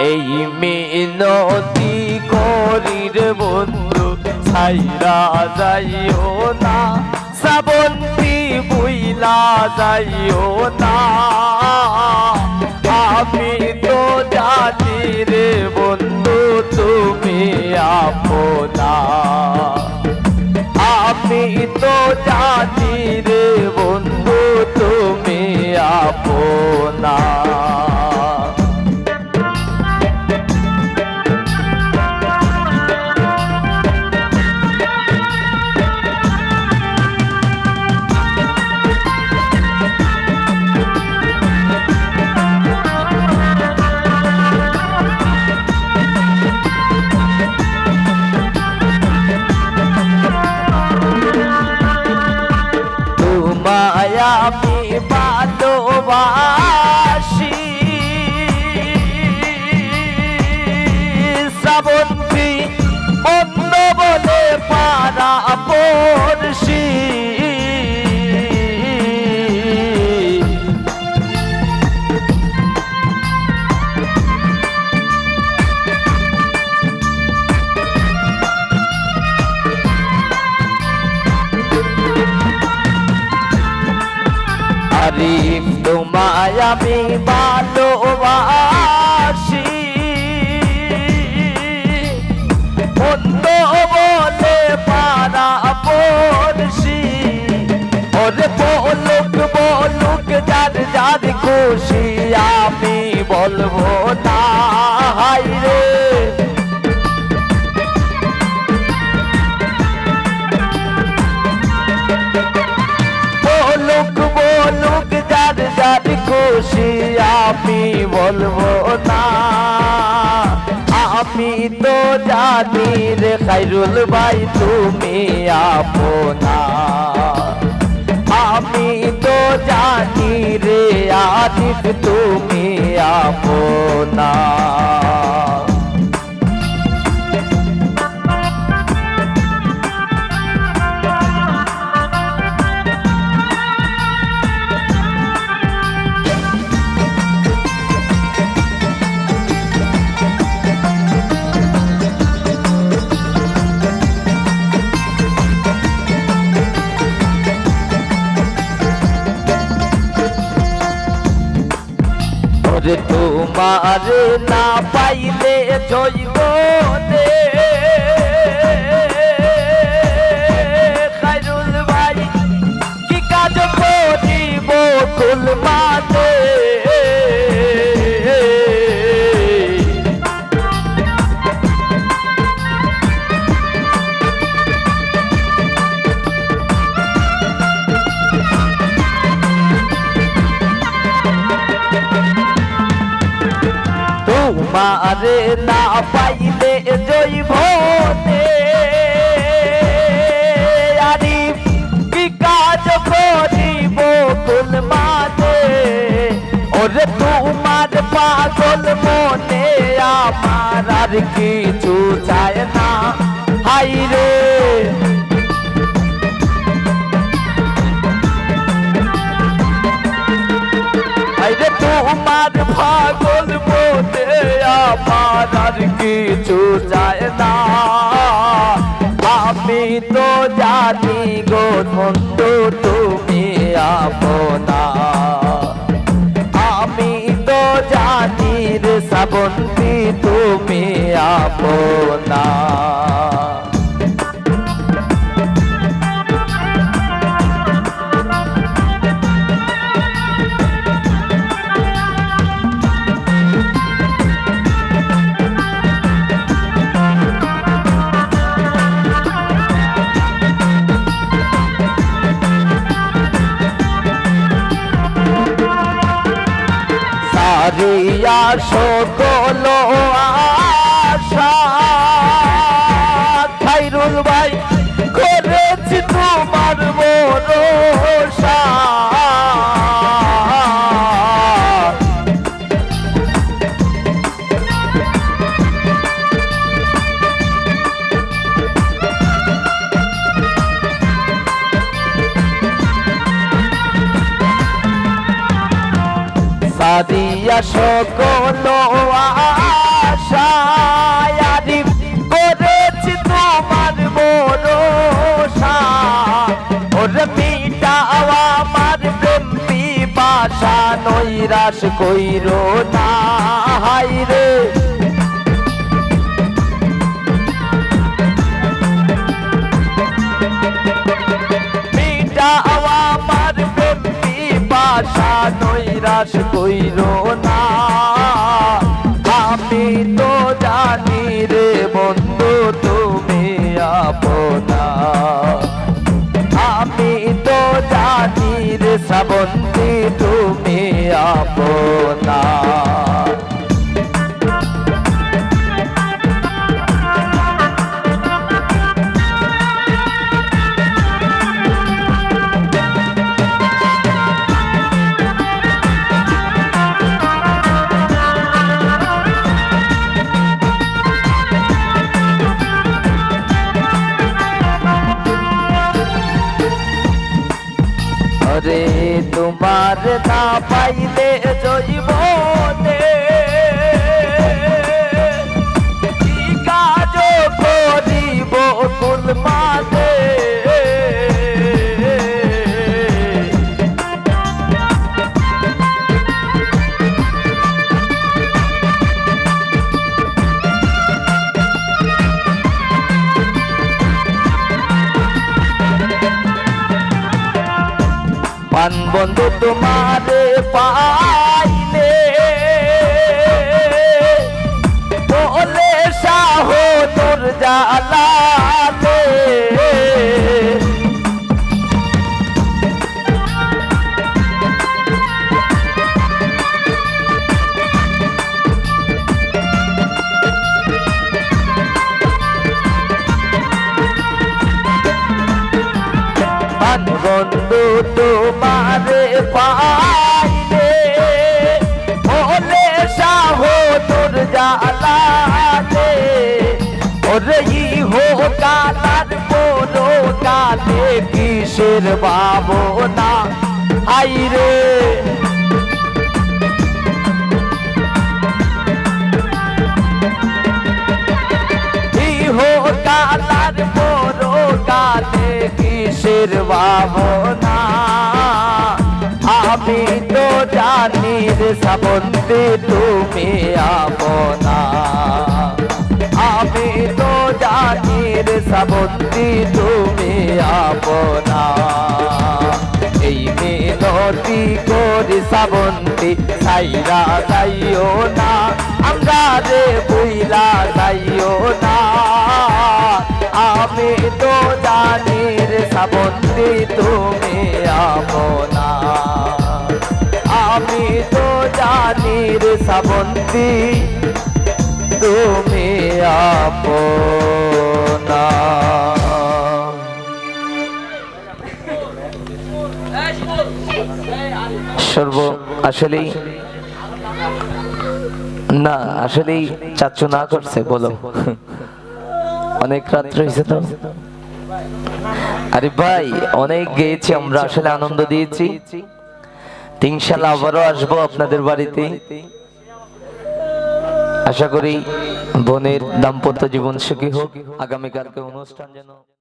এই মিনতি করির বন্ধু ছাইরা যাইও না, সাবন্তি বুইলা যাইও না। আমি তো জানি রে বন্ধু, তুমি আপনা। পড়শি আরিফ তোমায় আমি ভালোবাসি বলব তাহাই রে। বলুক বলুক, যার যার খুশি আমি বলব না আমি তো জানি রে খাইরুল ভাই, তুমি আপনা। আমি তো জানি রে আদিত তুমি আপনা তোমার না পাইলে জৈবনে তোমারে না পাইলে জৈবনে আরি কি কাজ করিব কুল মাতে ওরে তোমার পাগল মনে, আমার আর কিছু চায় না। হাই রে। তোমার মনে আমার আর কিছু চায় না। আমি তো জানি গো বন্ধু তুমি আপনা। আমি তো জানি রে শ্রাবন্তী, তুমি আপনা। সারিয়া সকল আশা লইয়া সকল আশায়ারি করেছি তোমার ভরসা। মিটাও আমার প্রেম পিপাসা নৈরাশ কইরো না হাইরে নৈরাশ কইর না। তোমার না পাইলে পান বন্ধু তোমারে পাইলে। বলে সাহ তোর জালালে কালার বলো কালে কিসের বাবনা হাই রে। কালার বড় কালে কিসের ভাবনা? আমি তো জানি রে শ্রাবন্তী তুমি আপনা। জানি রে তুমি আপনা। এই মিনতি করি শ্রাবন্তী সাইরা যাইও না। আমরা রে বুইলা যাইও না। আমি তো জানি রে শ্রাবন্তী তুমি আপনা। আমি তো জানি রে শ্রাবন্তী তুমি আপনা আসলেই না, আসলেই চাচ্ছু না করছে, বলো। অনেক রাত্র হয়েছে তো। আরে ভাই, অনেক গেয়েছি আমরা, আসলে আনন্দ দিয়েছি। তিনশাল আবারও আসব আপনাদের বাড়িতে। আশা করি বোনের দাম্পত্য জীবন সুখী হোক। আগামীকালকে অনুষ্ঠান যেন